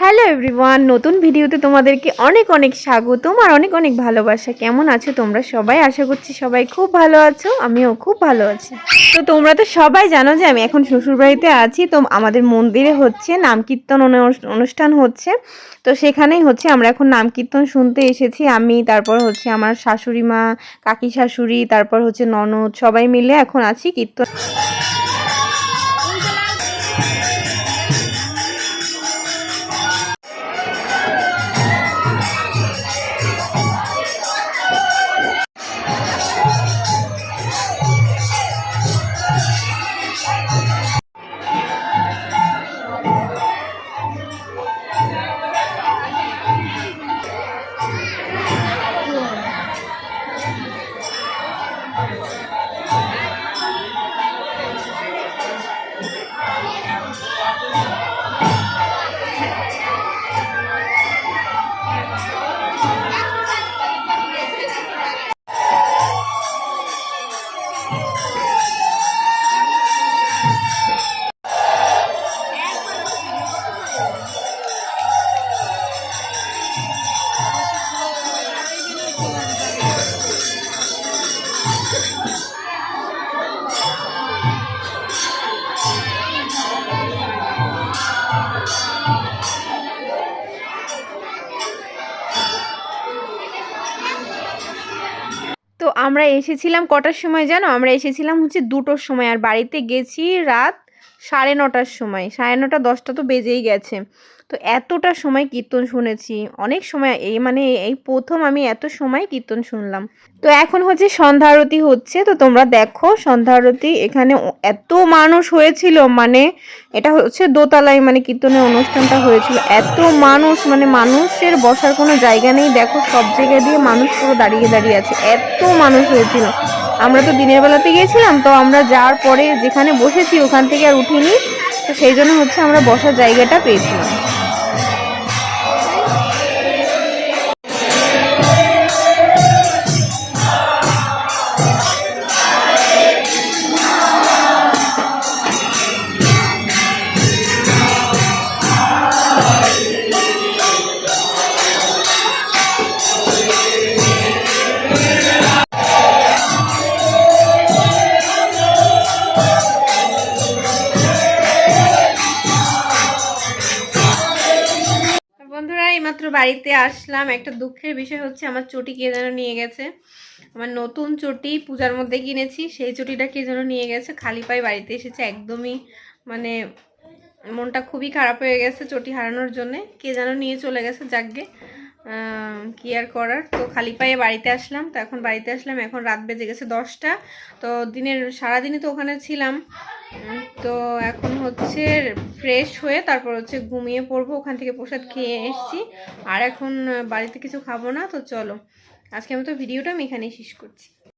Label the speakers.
Speaker 1: Hello everyone নতুন ভিডিওতে তোমাদেরকে অনেক অনেক স্বাগতম আর অনেক অনেক ভালোবাসা। কেমন আছো তোমরা? সবাই আশা করছি সবাই খুব ভালো আছো, আমিও খুব ভালো আছি। তো তোমরা তো সবাই জানো যে আমি এখন শ্বশুরবাড়িতে আছি, তো আমাদের মন্দিরে হচ্ছে নাম কীর্তন অনু- অনুষ্ঠান হচ্ছে। তো সেখানেই হচ্ছে আমরা এখন নাম কীর্তন শুনতে এসেছি আমি, তারপর হচ্ছে আমার শাশুড়ি মা, কাকি শাশুড়ি, তারপর হচ্ছে ননদ, সবাই মিলে এখন আছি কীর্তন আমরা এসেছিলাম কটার সময় জানো? আমরা এসেছিলাম হচ্ছে দুটোর সময় আর বাড়িতে গেছি রাত সাড়ে নটার সময়, সাড়ে নটা, দশটা তো বেজেই গেছে। তো এতটা সময় কীর্তন শুনেছি, অনেক সময় এই মানে এই প্রথম আমি এত সময় কীর্তন শুনলাম। তো এখন হচ্ছে সন্ধ্যা আরতি হচ্ছে, তো তোমরা দেখো সন্ধ্যা আরতি এখানে এত মানুষ হয়েছিল মানে এটা হচ্ছে দোতলায় মানে কীর্তনের অনুষ্ঠানটা হয়েছিল। এত মানুষ মানে মানুষের বসার কোনো জায়গা নেই, দেখো সব জায়গা দিয়ে মানুষ পুরো দাঁড়িয়ে দাঁড়িয়ে আছে। এত মানুষ হয়েছিল। আমরা তো দিনের বেলাতে গিয়েছিলাম, তো আমরা যাওয়ার পরে যেখানে বসেছি ওখান থেকে আর উঠিনি, তো সেই জন্য হচ্ছে আমরা বসার জায়গাটা পেয়েছিলাম। এইমাত্র বাড়িতে আসলাম। একটা দুঃখের বিষয় হচ্ছে আমার চটি কে যেন নিয়ে গেছে। আমার নতুন চটি পূজার মধ্যে কিনেছি, সেই চটিটা কে যেন নিয়ে গেছে। খালি পায়ে বাড়িতে এসেছে। একদমই মানে মনটা খুবই খারাপ হয়ে গেছে চটি হারানোর জন্যে। কে যেন নিয়ে চলে গেছে, যাকগে। কি আর করার? তো খালি পায়ে বাড়িতে আসলাম। তো এখন বাড়িতে আসলাম। এখন রাত বেজে গেছে দশটা। তো দিনের, সারাদিনই তো ওখানে ছিলাম। তো এখন হচ্ছে ফ্রেশ হয়ে তারপর হচ্ছে ঘুমিয়ে পড়ব, ওখান থেকে প্রসাদ খেয়ে এসছি। আর এখন বাড়িতে কিছু খাব না, তো চলো। আজকে আমি তো ভিডিওটা আমি এখানেই শেষ করছি।